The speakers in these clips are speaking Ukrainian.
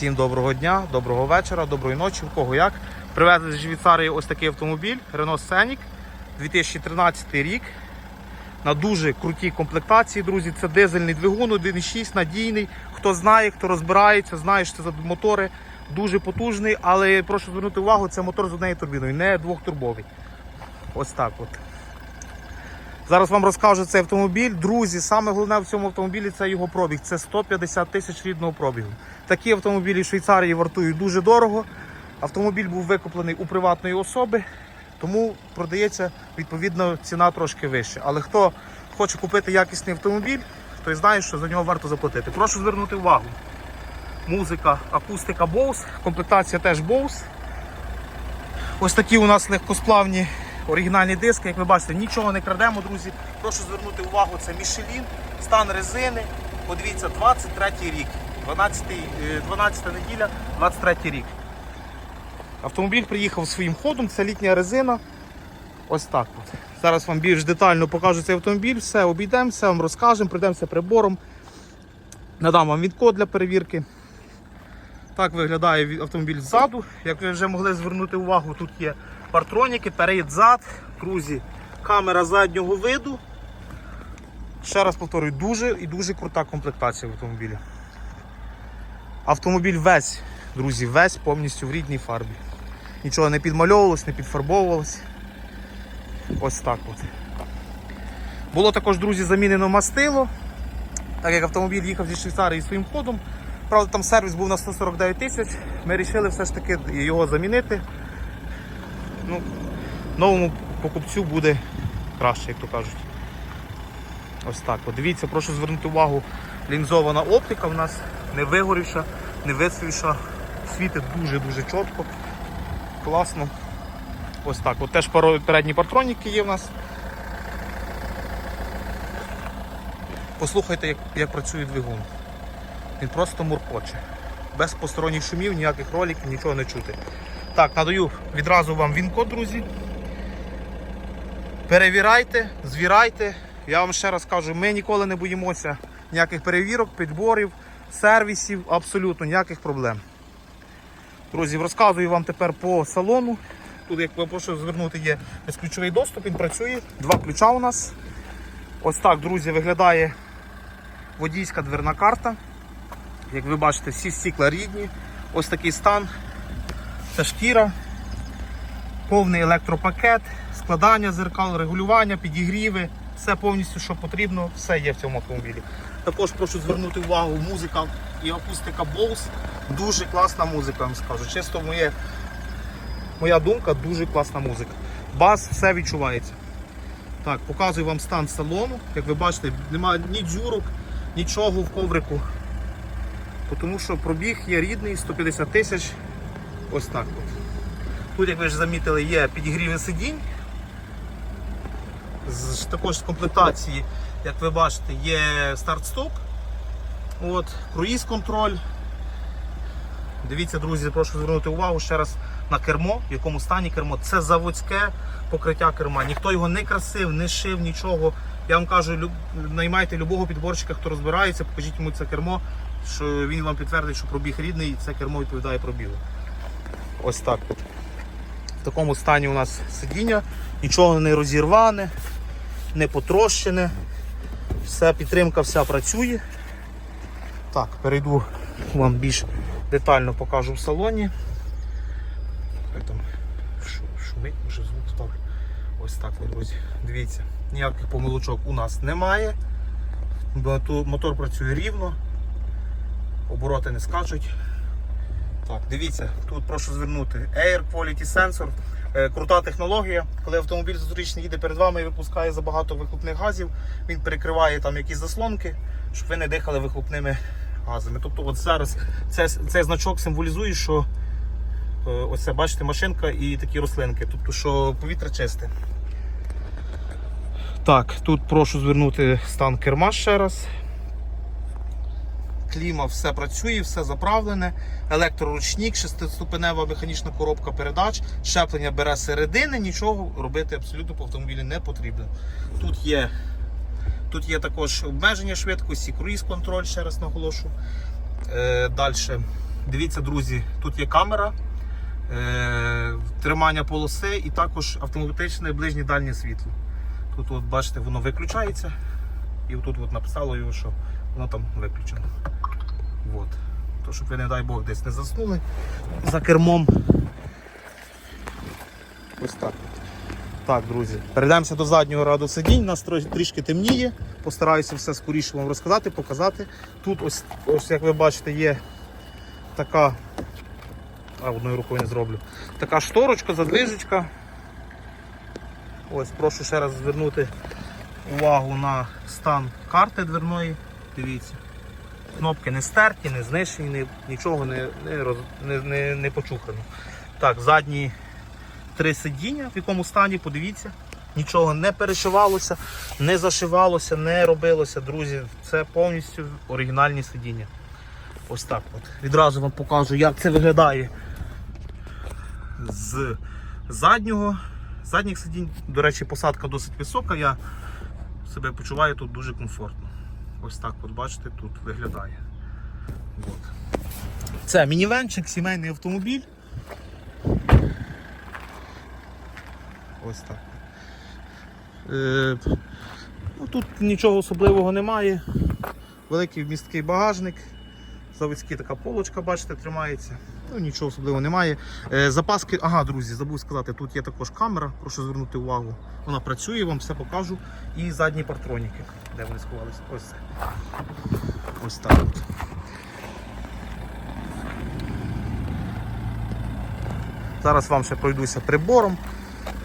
Всім доброго дня, доброго вечора, доброї ночі, в кого як. Привезли з Швейцарії ось такий автомобіль Renault Scenic 2013 рік. На дуже крутій комплектації, друзі. Це дизельний двигун 1.6, надійний. Хто знає, хто розбирається, знає, що це за мотори. Дуже потужний, але прошу звернути увагу, це мотор з однією турбіною, не двохтурбовий. Ось так от. Зараз вам розкажу цей автомобіль. Друзі, саме головне в цьому автомобілі це його пробіг. Це 150 тисяч рідного пробігу. Такі автомобілі в Швейцарії вартують дуже дорого. Автомобіль був викуплений у приватної особи, тому продається відповідно ціна трошки вища. Але хто хоче купити якісний автомобіль, той знає, що за нього варто заплатити. Прошу звернути увагу. Музика, акустика Bose, комплектація теж Bose. Ось такі у нас легкосплавні оригінальні диски. Як ви бачите, нічого не крадемо, друзі. Прошу звернути увагу, це Michelin, стан резини. Подивіться, 23 рік. 12, е, 12 неділя, 23 рік. Автомобіль приїхав своїм ходом, це літня резина. Ось так от. Зараз вам більш детально покажу цей автомобіль, все обійдемо, все вам розкажемо, прийдемося прибором. Надам вам відкод для перевірки. Так виглядає автомобіль ззаду. Як ви вже могли звернути увагу, тут є партроніки, перед зад, друзі, камера заднього виду. Ще раз повторюю, дуже і дуже крута комплектація в автомобілі. Автомобіль весь, друзі, весь повністю в рідній фарбі. Нічого не підмальовувалось, не підфарбовувалось. Ось так от. Було також, друзі, замінено мастило. Так як автомобіль їхав зі Швейцарії своїм ходом. Правда, там сервіс був на 149 тисяч. Ми вирішили все ж таки його замінити. Ну, новому покупцю буде краще, як то кажуть. Ось так. От. Дивіться, прошу звернути увагу, лінзована оптика в нас не вигорівша, не висвіша. Світить дуже-дуже чітко. Класно. Ось так. От теж передні партроніки є в нас. Послухайте, як, як працює двигун. Він просто муркоче. Без посторонніх шумів, ніяких роликів, нічого не чути. Так, надаю відразу вам він-код, друзі. Перевірайте, звірайте. Я вам ще раз кажу, ми ніколи не боїмося ніяких перевірок, підборів, сервісів, абсолютно ніяких проблем. Друзі, розказую вам тепер по салону. Тут, як ви прошу звернути, є безключовий доступ, він працює. Два ключа у нас. Ось так, друзі, виглядає водійська дверна карта. Як ви бачите, всі стікла рідні. Ось такий стан. Це шкіра, повний електропакет, складання зеркал, регулювання, підігріви. Все повністю, що потрібно, все є в цьому автомобілі. Також прошу звернути увагу, музика і акустика Bose. Дуже класна музика, вам скажу. Чисто моє, моя думка, дуже класна музика. Бас, все відчувається. Так, показую вам стан салону. Як ви бачите, немає ні дзюрок, нічого в коврику. Тому що пробіг є рідний, 150 тисяч. Ось так от. Тут, як ви ж замітили, є підігріви сидінь. З, також з комплектації, як ви бачите, є старт-стоп. От, круїз контроль. Дивіться, друзі, прошу звернути увагу ще раз на кермо, в якому стані кермо. Це заводське покриття керма. Ніхто його не красив, не шив, нічого. Я вам кажу, наймайте любого підборщика, хто розбирається, покажіть йому це кермо, що він вам підтвердить, що пробіг рідний, і це кермо відповідає пробігу. Ось так от. В такому стані у нас сидіння, нічого не розірване, не потрощене. Все, підтримка вся працює. Так, перейду вам більш детально покажу в салоні. Хай там шумить, може звук ставлю. Ось так, друзі. Дивіться, ніяких помилочок у нас немає. Мотор працює рівно, обороти не скачуть. Так, дивіться, тут прошу звернути Air Quality Sensor. Е, Крута технологія. Коли автомобіль зустрічний їде перед вами і випускає забагато вихлопних газів, він перекриває там якісь заслонки, щоб ви не дихали вихлопними газами. Тобто от зараз це, цей значок символізує, що е, ось це, бачите, машинка і такі рослинки. Тобто, що повітря чисте. Так, тут прошу звернути стан керма ще раз. Кліма все працює, все заправлене. Електроручник, шестиступенева механічна коробка передач, щеплення бере середини, нічого робити абсолютно по автомобілі не потрібно. Тут є, тут є також обмеження швидкості, круїз контроль, ще раз наголошу. Е, Далі Дивіться, друзі, тут є камера, е, тримання полоси і також автоматичне ближнє дальнє світло. Тут, от, бачите, воно виключається. І тут от написало його, що воно там виключено. От. То, щоб ви, не дай Бог, десь не заснули за кермом. Ось так. Так, друзі, перейдемося до заднього раду сидінь. Нас трішки темніє. Постараюся все скоріше вам розказати, показати. Тут ось, ось як ви бачите, є така. А, одною рукою не зроблю. Така шторочка, задвижечка. Ось, прошу ще раз звернути увагу на стан карти дверної. Дивіться. Кнопки не стерті, не знищені, нічого не, не, не, не, не почухано. Так, задні три сидіння, в якому стані, подивіться. Нічого не перешивалося, не зашивалося, не робилося, друзі. Це повністю оригінальні сидіння. Ось так от. Відразу вам покажу, як це виглядає з заднього. Задніх сидінь, до речі, посадка досить висока. Я себе почуваю тут дуже комфортно. Ось так, от бачите, тут виглядає. От. Це мінівенчик, сімейний автомобіль. Ось так. Е, ну, тут нічого особливого немає. Великий вмісткий багажник. Заводська така полочка, бачите, тримається. Ну, нічого особливого немає. Е, запаски, ага, друзі, забув сказати, тут є також камера, прошу звернути увагу. Вона працює, вам все покажу. І задні партроніки. Де вони сховалися? Ось це. Ось так. От. Зараз вам ще пройдуся прибором.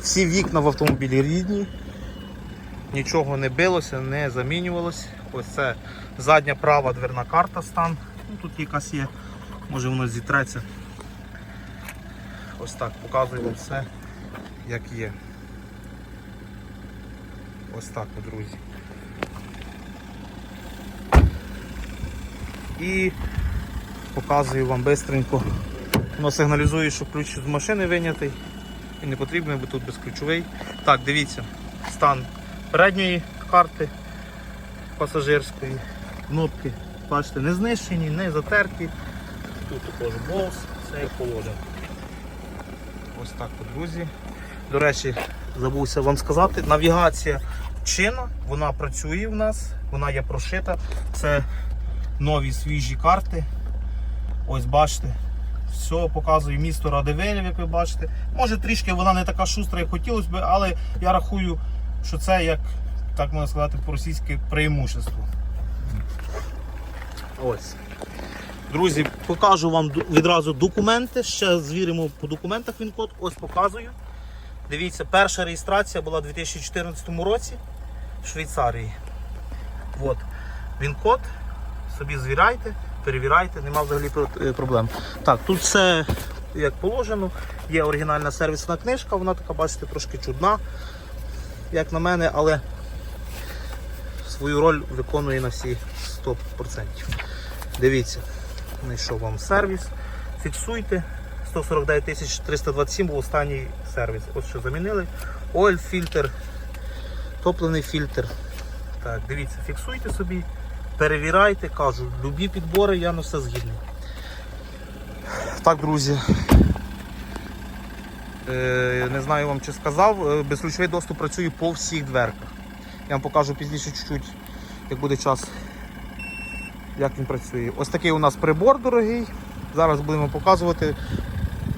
Всі вікна в автомобілі рідні, нічого не билося, не замінювалось. Ось це задня права дверна карта стан. Ну, тут якась є, може воно зітреться. Ось так, показую вам все, як є. Ось так, друзі. І показую вам бистренько. Воно сигналізує, що ключ з машини винятий. І не потрібно, бо тут безключовий. Так, дивіться, стан передньої карти пасажирської. Кнопки, бачите, не знищені, не затерті. Тут також болс, все як положено. Ось так, друзі. До речі, забувся вам сказати, навігація чинна, вона працює в нас, вона є прошита. Це нові свіжі карти. Ось бачите, все показує місто Радивилів, як ви бачите. Може трішки вона не така шустра, як хотілося б, але я рахую, що це як, так можна сказати, по-російськи преимущество. Ось. Друзі, покажу вам відразу документи. Ще звіримо по документах він код. Ось показую. Дивіться, перша реєстрація була у 2014 році в Швейцарії. От. Він код. Собі звіряйте, перевіряйте, нема взагалі е, проблем. Так, тут все як положено. Є оригінальна сервісна книжка, вона така, бачите, трошки чудна, як на мене, але свою роль виконує на всі 100%. Дивіться, знайшов вам сервіс. Фіксуйте. 149 327 був останній сервіс. Ось що замінили. Ойл фільтр, топливний фільтр. Так, дивіться, фіксуйте собі, перевіряйте, кажу, любі підбори, я на все згідний. Так, друзі. Е, не знаю вам чи сказав, е, безключовий доступ працює по всіх дверках. Я вам покажу пізніше чуть-чуть, як буде час, як він працює. Ось такий у нас прибор дорогий. Зараз будемо показувати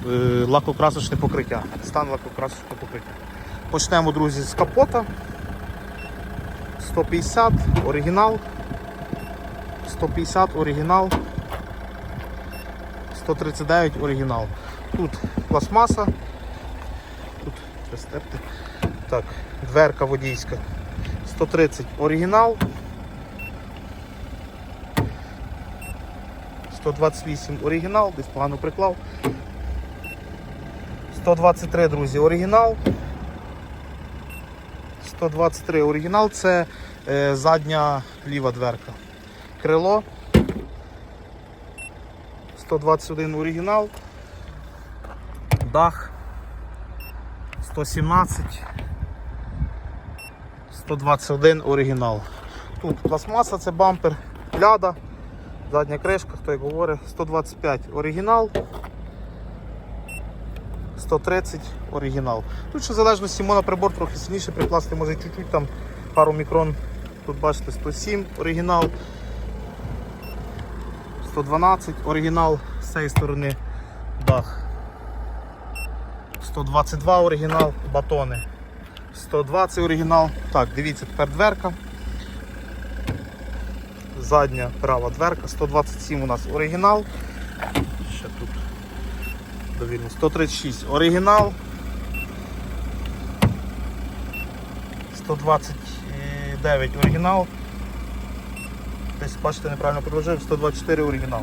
е, лакокрасочне покриття. Стан лакокрасочного покриття. Почнемо, друзі, з капота. 150 оригінал. 150 оригінал. 139 оригінал. Тут пластмаса. Тут. Так, дверка водійська. 130 оригінал. 128 оригінал, десь погано приклав. 123, друзі, оригінал. 123 оригінал це е, задня ліва дверка. Крило. 121 оригінал. Дах. 117. 121 оригінал. Тут пластмаса, це бампер, ляда. Задня кришка, хто як говорить, 125 оригінал. 130 оригінал. Тут ще в залежності моноприбор трохи сильніше прикласти, може чуть-чуть там пару мікрон. Тут бачите 107 оригінал. 112 оригінал з цієї сторони дах. 122 оригінал, батони. 120 оригінал. Так, дивіться, тепер дверка. Задня права дверка, 127 у нас оригінал. Ще тут довільно. 136 оригінал. 129 оригінал. Десь бачите, неправильно предложив, 124 оригінал.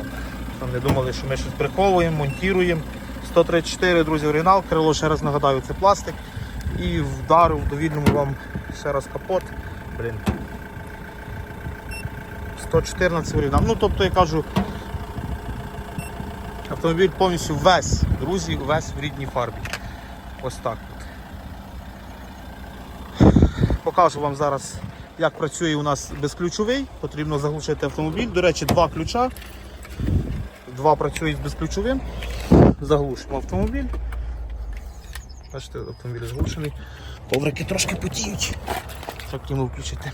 Там не думали, що ми щось приховуємо, монтуємо. 134, друзі, оригінал. Крило, ще раз нагадаю, це пластик. І вдарив довільному вам ще раз капот. Блін. 114 оригінал. Ну, тобто я кажу, автомобіль повністю весь, друзі, весь в рідній фарбі. Ось так. Покажу вам зараз, як працює у нас безключовий. Потрібно заглушити автомобіль. До речі, два ключа. Два працюють з безключовим. Заглушимо автомобіль. Бачите, автомобіль заглушений. Коврики трошки потіють. Як йому включити.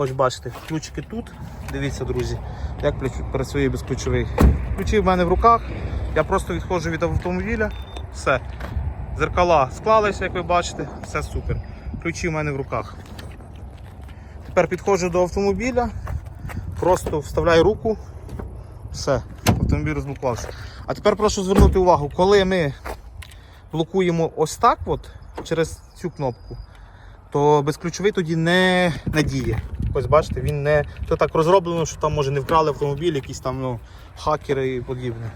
Ось бачите, ключики тут. Дивіться, друзі, як працює безключовий. Ключі в мене в руках. Я просто відходжу від автомобіля. Все. Зеркала склалися, як ви бачите, все супер. Ключі в мене в руках. Тепер підходжу до автомобіля, просто вставляю руку. Все, автомобіль розблокувався. А тепер прошу звернути увагу, коли ми блокуємо ось так от, через цю кнопку, то безключовий тоді не, не діє. Ось бачите, він не. Це так розроблено, що там може не вкрали автомобіль, якісь там ну, хакери і подібне.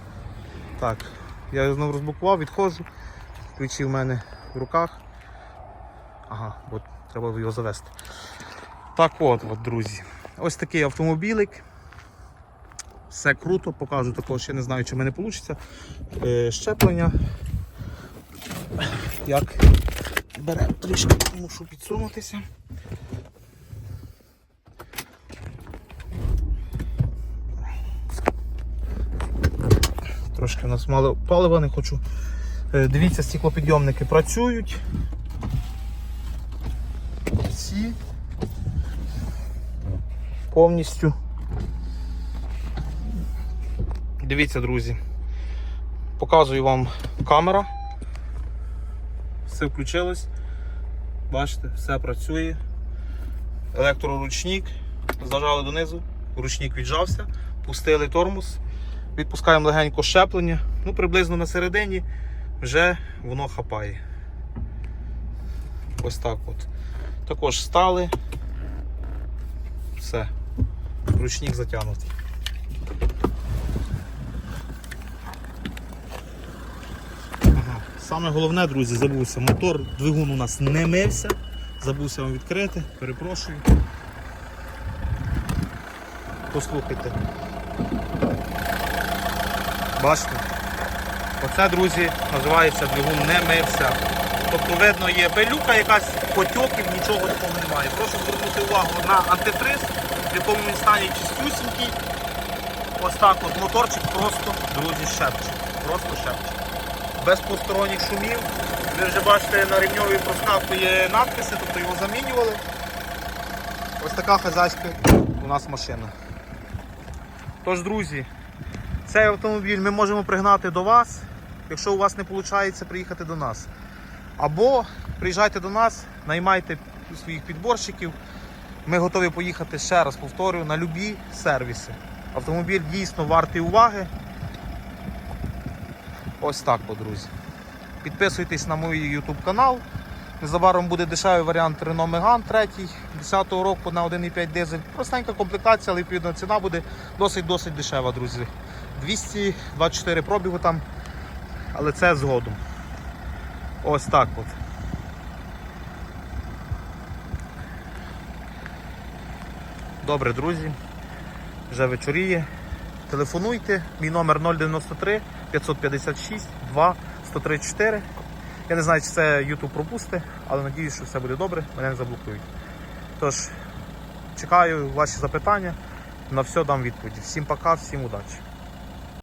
Так, я знову розблокував, відходжу. Ключі в мене в руках. Ага, от треба його завести. Так от, от, друзі. Ось такий автомобілик. Все круто, покажу також, ще не знаю, чи в мене вийде. Щеплення. Як бере трішки, мушу підсунутися. Трошки у нас мало палива, не хочу. Е, Дивіться, стеклопідйомники працюють. Всі повністю. Дивіться, друзі. Показую вам камера. Все включилось. Бачите, все працює. Електроручник. Зажали донизу, ручник віджався, пустили тормоз, відпускаємо легенько щеплення. Ну, приблизно на середині вже воно хапає. Ось так от. Також стали. Все. Ручник затягнутий. Ага. Саме головне, друзі, забувся. Мотор, двигун у нас не мився. Забувся вам відкрити, перепрошую. Послухайте. Бачите? Оце, друзі, називається двигун не мився. Тобто, видно, є пилюка, якась потьоків, нічого такого немає. Прошу звернути увагу на антифриз, в якому він стані чистюсінький. Ось так от моторчик просто, друзі, шепче. Просто шепче. Без посторонніх шумів. Ви вже бачите, на рівньовій проскакує надписи, тобто його замінювали. Ось така хазяйська у нас машина. Тож, друзі, цей автомобіль ми можемо пригнати до вас, якщо у вас не виходить приїхати до нас. Або приїжджайте до нас, наймайте своїх підборщиків. Ми готові поїхати ще раз, повторюю, на любі сервіси. Автомобіль дійсно вартий уваги. Ось так, от, друзі. Підписуйтесь на мій YouTube канал. Незабаром буде дешевий варіант Renault Megane 3 10-го року на 1,5 дизель. Простенька комплектація, але відповідно ціна буде досить-досить дешева, друзі. 224 пробігу там, але це згодом. Ось так от. Добре, друзі. Вже вечоріє. Телефонуйте. Мій номер 093 556 2 134. Я не знаю, чи це YouTube пропусти, але надіюсь, що все буде добре, мене не заблокують. Тож, чекаю ваші запитання на все дам відповіді. Всім пока, всім удачі.